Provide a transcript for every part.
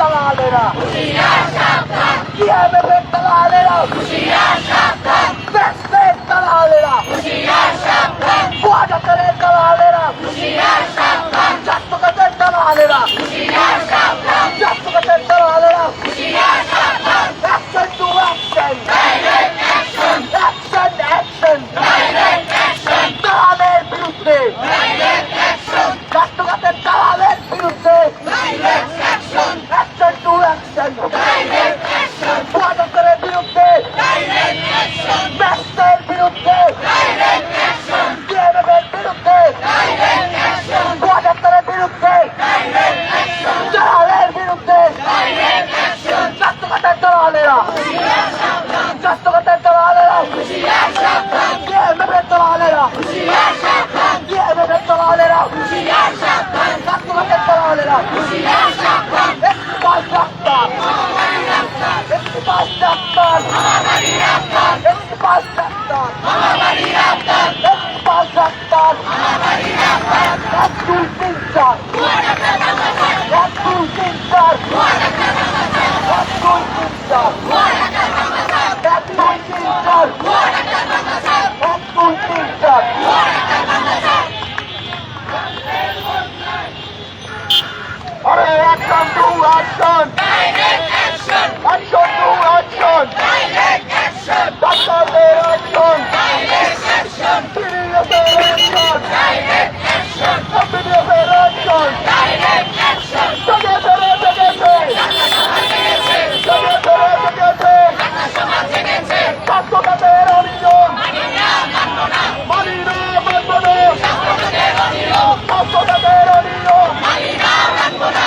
দালালেরা হুশিয়ার সাবধান কি হবে বেতালালেরা হুশিয়ার 到哪里了？action! Direct action! Action to action! Direct action! Doctorদের action! Direct action! Citizenদের action! Direct action! Companyদের action! Direct action! জগে জগে জেগেছে! জগে জগে জেগেছে! সমাজ জেগেছে! ছাত্রদের অনিয়ম! মানি না মানব না! মানি না মানব না! ছাত্রদের অনিয়ম! ছাত্রদের অনিয়ম! মানি না মানব না!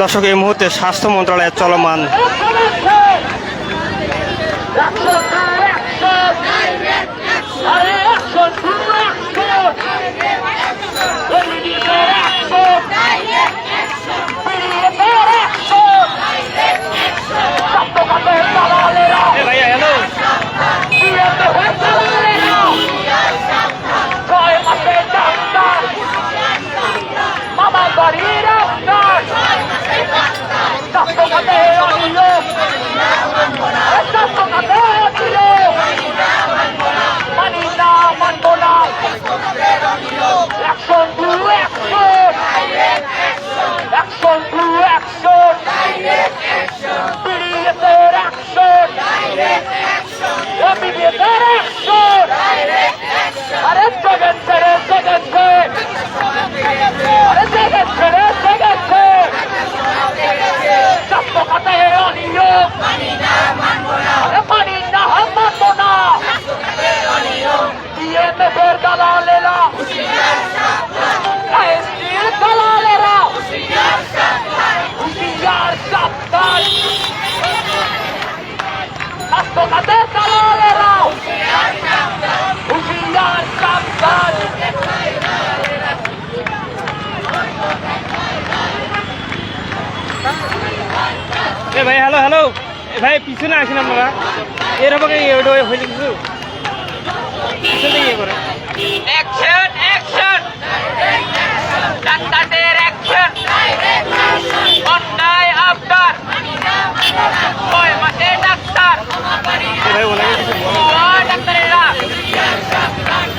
দর্শক এই মুহূর্তে স্বাস্থ্য মন্ত্রণালয়ের চলমান ¡Esto es ভাই পিছনে আসেন আপনারা। এরকম ওইটা হইলে কিছু? পিছনে ইয়ে করে। অ্যাকশন অ্যাকশন ডাক্তারদের অ্যাকশন অন্যায় আবদার ছয় মাসে ডাক্তার ভাই বলো। ভুয়া ডাক্তারেরা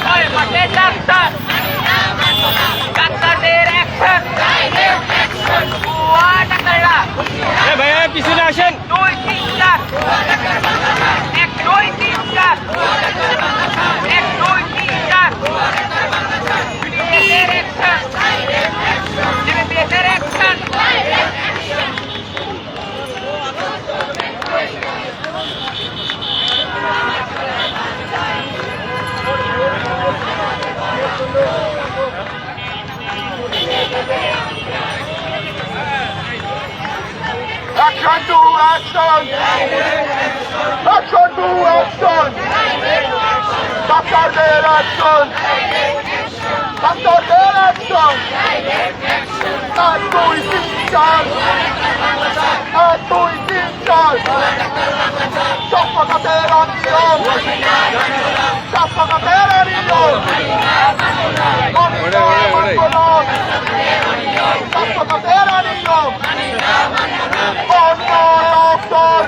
ছয় মাসে ডাক্তার ডাক্তারদের অ্যাকশন ভুয়া ডাক্তারেরা এ ভাই এ পিছনে আসেন দুই তিন চার এক দুই তিন চার এক দুই তিন চার বিডিএসের action জিবিপিএসের action Action to action! Action to action! ডাক্তারদের অ্যাকশন ডাক্তারদের অ্যাকশন এক দুই তিন চার এক দুই তিন চার চপ্পকাতের অনিয়ম চপ্পকাতের অনিয়ম চপ্পকাতের অনিয়ম অন্যায় অবদান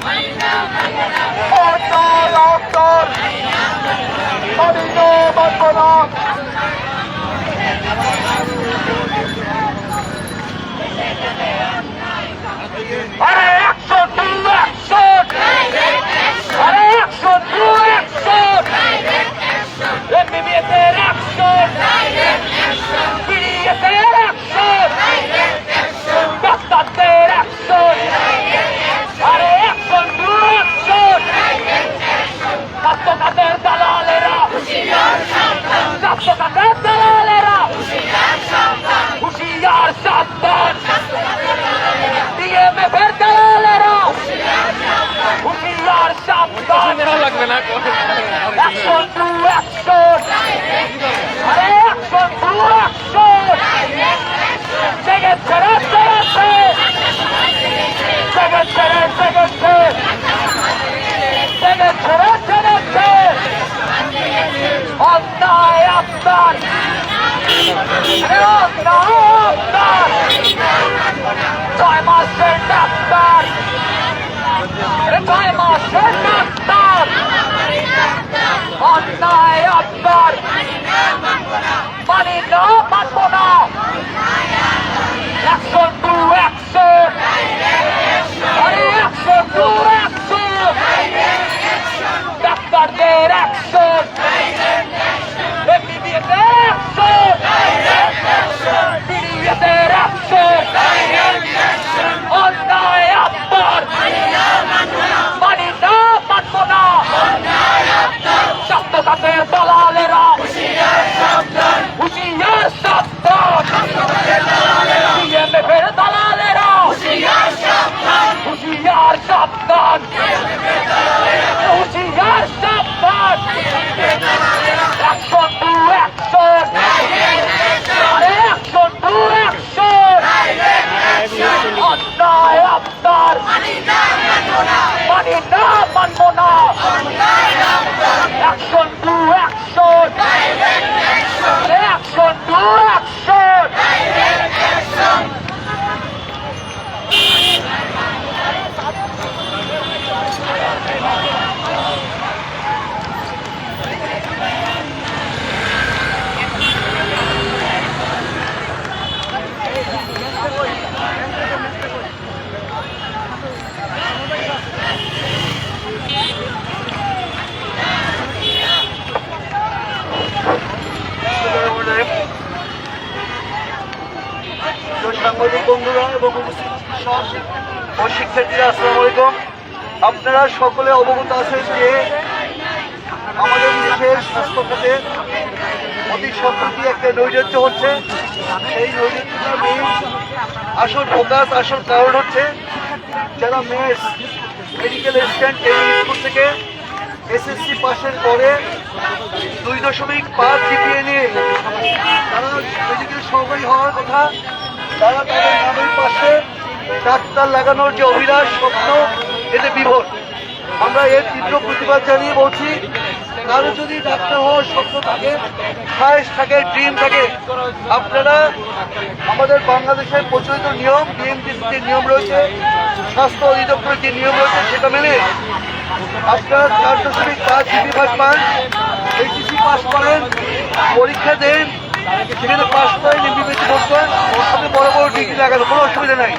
অন্যায় অবদান মানিল মানব না আরে একশো ও শিক্ষার্থীরা, আসসালামু আলাইকুম। আপনারা সকলে অবগত আছেন যে আমাদের দেশের স্বাস্থ্য খাতে অতি সম্প্রতি একটা নৈরাজ্য হচ্ছে। সেই নৈরাজ্যটা মেইন আসল ফোকাস আসল কারণ হচ্ছে যারা মেস মেডিকেল স্ট্যান্ড এই স্কুল থেকে এসএসসি পাশের পরে দুই দশমিক পাঁচ জিপিএ নিয়ে তারা মেডিকেল সহকারী হওয়ার কথা, তারা তাদের নামের পাশে ডাক্তার লাগানোর যে অভিলাষ স্বপ্ন, এতে বিভোর। আমরা এর তীব্র প্রতিবাদ জানিয়ে বলছি, কারও যদি ডাক্তার হওয়ার স্বপ্ন থাকে, খায়েশ থাকে, ড্রিম থাকে, আপনারা আমাদের বাংলাদেশের প্রচলিত নিয়ম বিএমটিসির নিয়ম রয়েছে, স্বাস্থ্য অধিদপ্তরের যে নিয়ম রয়েছে, সেটা মেনে আপনারা চার দশমিক পাঁচ জিবি ভাগ পান এইচএসি পাস করেন, পরীক্ষা দেন সেখানে পাস করেন এমবিবিএসি ভোট করেন আপনি বড় বড় ডিগ্রি লাগানো কোনো অসুবিধা নাই।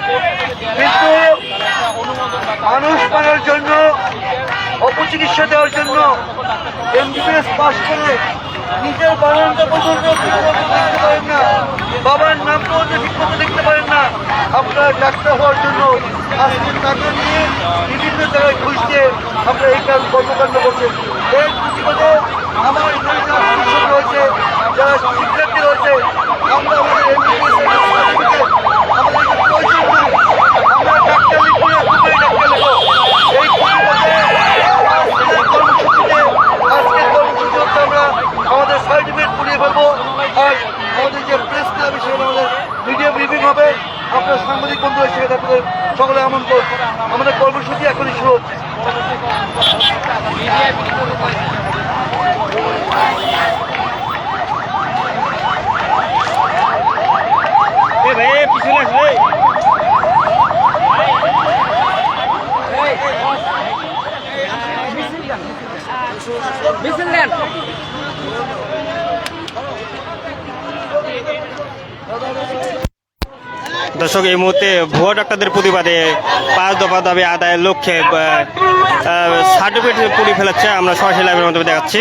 কিন্তু মানুষ মারার জন্য, অপচিকিৎসা দেওয়ার জন্য এমবিবিএস পাস করে নিজের বানানটা পর্যন্ত দেখতে পারেন না। বাবার নাম পর্যন্ত ঠিকমতো দেখতে পারেন না। আপনারা ডাক্তার হওয়ার জন্য আজকে টাকা নিয়ে বিভিন্ন জায়গায় ঘুষ দিয়ে আপনারা এই কাজ কর্মকাণ্ড করছেন এর প্রতিবাদে আমার এখানে যারা শিক্ষক রয়েছে যারা শিক্ষার্থী রয়েছে আমরা আমাদের এমবিবিএস সার্টিফিকেট আমাদের যে প্রয়োজন নাই আমরা ডাক্তার লিখব না দুটোই ডাক্তার লিখব এই প্রতিবাদে আজকের এই কর্মসূচিতে আজকের কর্মসূচি হচ্ছে আমরা আমাদের সার্টিফিকেট পুড়িয়ে ফেলব আর আমাদের যে প্রেস ক্লাব সেখানে আমাদের মিডিয়া ব্রিফিং হবে আপনার সাংবাদিক বন্ধুরা সেখানে আপনাদের সকলে আমন্ত্রণ আমাদের কর্মসূচি এখনই শুরু হচ্ছে এ ভাই এ পিছনে আস রে দর্শক এই মুহূর্তে ভুয়া ডাক্তারদের প্রতিবাদে পাঁচ দফা দাবি আদায়ের লক্ষ্যে সার্টিফিকেট পুড়ে ফেলেছে। আমরা সরাসরি লাইভের মাধ্যমে দেখাচ্ছি।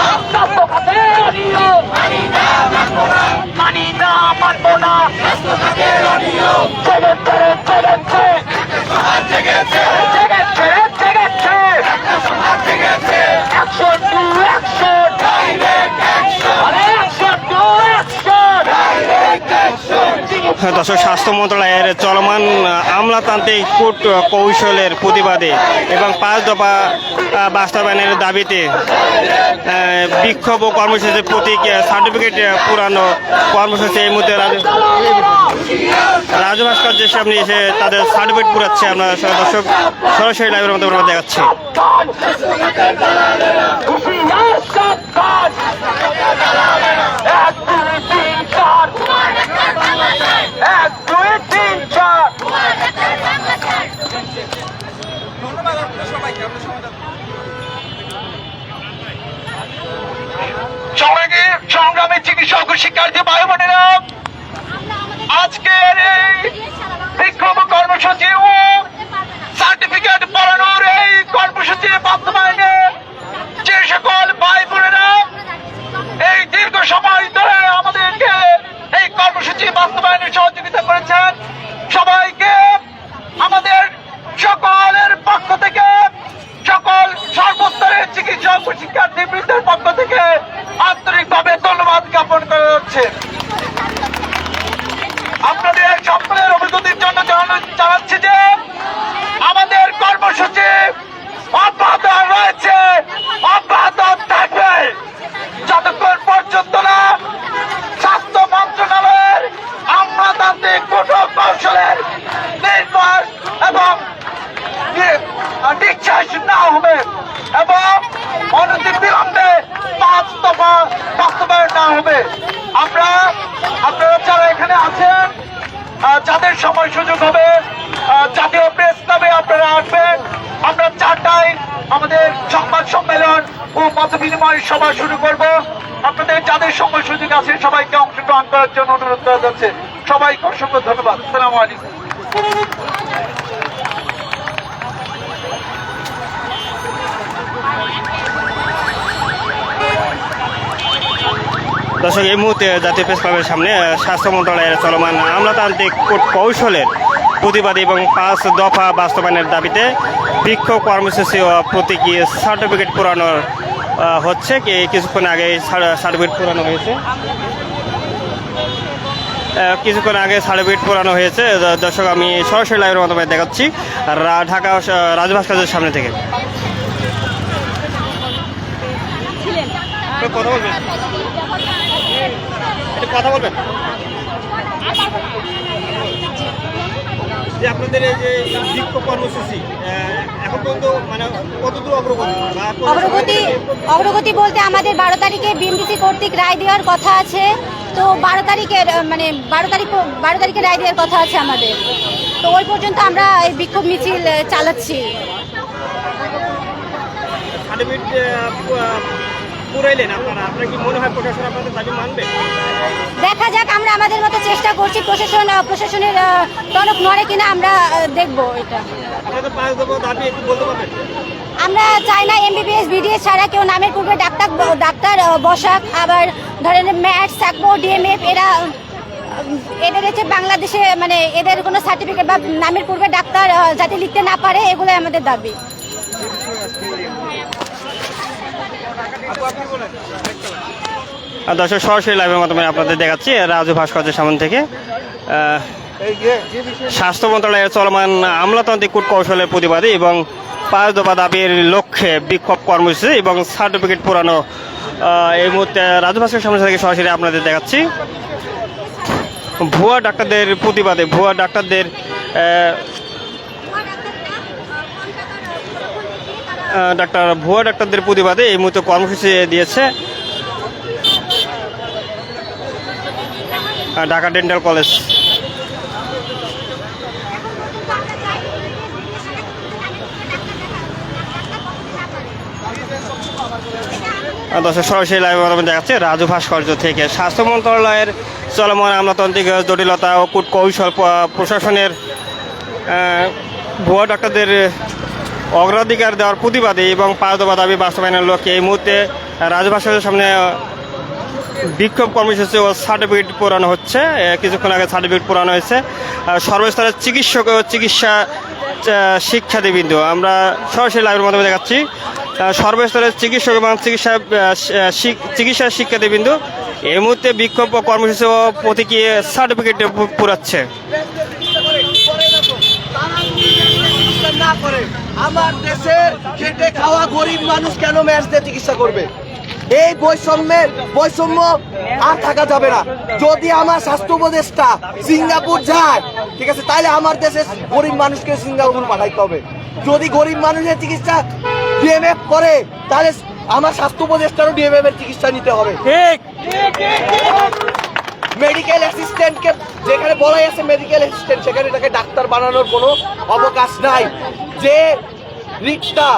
মানি না মানবো না। জেগেছে জেগেছে জেগেছে জেগেছে অ্যাকশন টু অ্যাকশন আরে অ্যাকশন টু অ্যাকশন দর্শক, স্বাস্থ্য মন্ত্রণালয়ের চলমান আমলাতান্ত্রিক কূট কৌশলের প্রতিবাদে এবং পাঁচ দফা বাস্তবায়নের দাবিতে বিক্ষোভ ও কর্মসূচির প্রতীক সার্টিফিকেট পুরানো কর্মসূচি এই মুহূর্তে রাজ- রাজু ভাস্কর্যের সামনে এসে তাদের সার্টিফিকেট পুরাচ্ছে আমরা দর্শক, সরাসরি লাইভের মধ্যে আমরা দেখাচ্ছি দুই তিন চার এক দুই তিন চার সংগ্রামী চিকিৎসক ও শিক্ষার্থী ভাই বোনেরা আজকের এই বিক্ষোভ কর্মসূচি ও সার্টিফিকেট পড়ানোর এই কর্মসূচি বাস্তবায়নে যে সকল ভাই বোনেরা এই দীর্ঘ সময় ধরে আমাদেরকে এই কর্মসূচি বাস্তবায়নে সহযোগিতা করেছেন, সবাইকে আমাদের সকলের পক্ষ থেকে সর্বস্তরের চিকিৎসক ও শিক্ষার্থী বৃন্দের পক্ষ থেকে আন্তরিকভাবে ধন্যবাদ জ্ঞাপন করা হচ্ছে। আপনাদের সকলের অভিজ্ঞতির জন্য জানানো- সভা শুরু করব। আপনাদের যাদের সময় সুযোগ আছে, সবাইকে অংশগ্রহণ করার জন্য অনুরোধ করা যাচ্ছে। সবাইকে অসংখ্য ধন্যবাদ। সালাম আলাইকুম। দর্শক, এই মুহূর্তে জাতীয় প্রেস ক্লাবের সামনে স্বাস্থ্য মন্ত্রণালয়ের চলমান আমলাতান্ত্রিক কৌশলের প্রতিবাদী এবং পাঁচ দফা বাস্তবায়নের দাবিতে বৃক্ষ কর্মসূচি ও প্রতীকী সার্টিফিকেট পুরানোর হচ্ছে কিছুক্ষণ আগে সার্টিফিকেট পুরানো হয়েছে। কিছুক্ষণ আগে সার্টিফিকেট পুরানো হয়েছে। দর্শক আমি সরাসরি লাইভের মাধ্যমে দেখাচ্ছি ঢাকা আহ, রাজভাস্করের সামনে থেকে। কথা বলবেন? কথা বলবেন? যে আপনাদের এই যে বিক্ষোভ কর্মসূচি এখন পর্যন্ত মানে কতদূর অগ্রগতি? অগ্রগতি অগ্রগতি বলতে আমাদের বারো তারিখে বিএমডিসি কর্তৃক রায় দেওয়ার কথা আছে। তো বারো তারিখের মানে বারো তারিখ বারো তারিখে রায় দেওয়ার কথা আছে আমাদের। তো ওই পর্যন্ত আমরা এই বিক্ষোভ মিছিল চালাচ্ছি। সার্টিফিকেট পুরাইলেন আপনারা? আপনার কি মনে হয় প্রশাসন আপনাদের দাবি মানবে? দেখা যাক আমরা আমাদের মতো চেষ্টা করছি প্রশাসন প্রশাসনের টনক নড়ে কিনা আমরা দেখব এটা। আপনাদের পাঁচ দফা দাবি একটু বলতে পারবেন? আমরা চাই না এমবিবিএস বিডিএস ছাড়া কেউ নামের পূর্বে ডাক্তার ডাক্তার বসাক আবার ধরেন ম্যাট সাকবো ডিএমএফ এরা এদের হচ্ছে বাংলাদেশে মানে এদের কোনো সার্টিফিকেট বা নামের পূর্বে ডাক্তার যাতে লিখতে না পারে এগুলোই আমাদের দাবি। দর্শক, সরাসরি লাইভের মাধ্যমে আপনাদের দেখাচ্ছি রাজু ভাস্কর্যের সামনে থেকে। স্বাস্থ্য মন্ত্রণালয়ের চলমান আমলাতান্ত্রিক কূট কৌশলের প্রতিবাদে এবং পাঁচ দফা দাবির লক্ষ্যে বিক্ষোভ কর্মসূচি এবং সার্টিফিকেট পুরানো এই মুহূর্তে রাজু ভাস্করের সামনে থেকে সরাসরি আপনাদের দেখাচ্ছি। ভুয়া ডাক্তারদের প্রতিবাদে, ভুয়া ডাক্তারদের ডাক্তার ভুয়া ডাক্তারদের প্রতিবাদে এই মুহূর্তে কর্মসূচি দিয়েছে। Dhaka dental college. দর্শক, সরাসরি লাইভ মাধ্যমে দেখাচ্ছে রাজু ভাস্কর্য থেকে। স্বাস্থ্য মন্ত্রণালয়ের চলমান আমলাতান্ত্রিক জটিলতা ও কূট কৌশল প্রশাসনের ভুয়া ডাক্তারদের অগ্রাধিকার দেওয়ার প্রতিবাদে এবং পাঁচ দফা দাবি বাস্তবায়নের লক্ষ্যে এই মুহূর্তে রাজু ভাস্কর্যের সামনে বিক্ষোভ কর্মসূচি ও সার্টিফিকেট পুরানো হচ্ছে। কিছুক্ষণ আগে সার্টিফিকেট পুরানো হয়েছে। সর্বস্তরের চিকিৎসক ও চিকিৎসা আহ, শিক্ষার্থীবৃন্দ আমরা সরাসরি লাইভের মাধ্যমে দেখাচ্ছি। সর্বস্তরের চিকিৎসক এবং চিকিৎসা চিকিৎসা শিক্ষার্থীবৃন্দ এই মুহূর্তে বিক্ষোভ কর্মসূচি ও প্রতীকী সার্টিফিকেট পু- পুরাচ্ছে। না করে। আমার দেশে খেটে খাওয়া গরিব মানুষ কেন ম্যাচ দিয়ে চিকিৎসা করবে? এই বৈষম্যের বৈষম্য আর থাকা যাবে না। যদি আমার স্বাস্থ্য উপদেষ্টা সিঙ্গাপুর যায় ঠিক আছে তাহলে আমার দেশের গরিব মানুষকে সিঙ্গাপুর পাঠাইতে হবে। যদি গরিব মানুষের চিকিৎসা ডিএমএফ করে তাহলে আমার স্বাস্থ্য উপদেষ্টারও ডিএমএফ এর চিকিৎসা নিতে হবে। ঠিক। মেডিকেল অ্যাসিস্ট্যান্টকে যেখানে বলাই আছে মেডিকেল অ্যাসিস্ট্যান্ট সেখানে তাকে ডাক্তার বানানোর কোনো অবকাশ নাই। যে রিটটা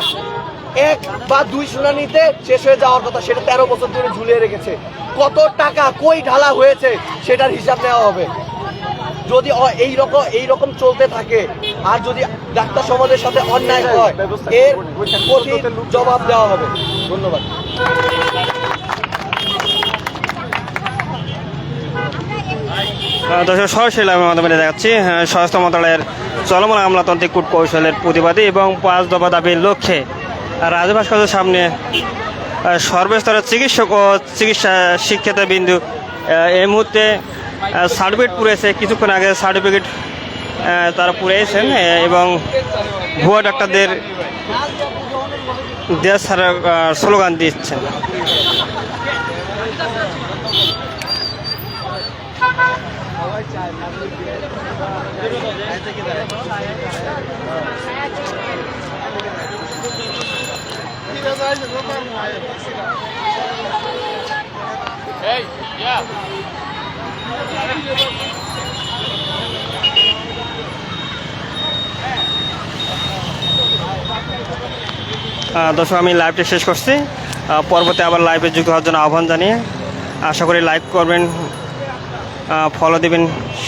এক বা দুই শুনানিতে শেষ হয়ে যাওয়ার কথা সেটা তেরো বছর ধরে ঝুলিয়ে রেখেছে। কত টাকা কই ঢালা হয়েছে সেটার হিসাব নেওয়া হবে। যদি এই রকম এই রকম চলতে থাকে আর যদি ডাক্তার সমাজের সাথে অন্যায় হয় এর কঠিন জবাব দেওয়া হবে। ধন্যবাদ। দর্শক সরাসরি লাইভের মাধ্যমে দেখাচ্ছি স্বরাষ্ট্র মন্ত্রণালয়ের চলমান আমলাতান্ত্রিক কূট কৌশলের প্রতিবাদে এবং পাঁচ দফা দাবির লক্ষ্যে রাজু ভাস্কর্যের সামনে সর্বস্তরের চিকিৎসক ও চিকিৎসা শিক্ষিতা বিন্দু এই মুহূর্তে সার্টিফিকেট পুড়েছে কিছুক্ষণ আগে সার্টিফিকেট তারা পুড়িয়েছেন আহ, এবং ভুয়া ডাক্তারদের দেশ স্লোগান দিচ্ছেন। আহ, দর্শক আমি লাইভটা শেষ করছি। আহ, পরবর্তী আবার লাইভে যুক্ত হওয়ার জন্য আহ্বান জানিয়ে আশা করি লাইক করবেন ফলো দিবেন।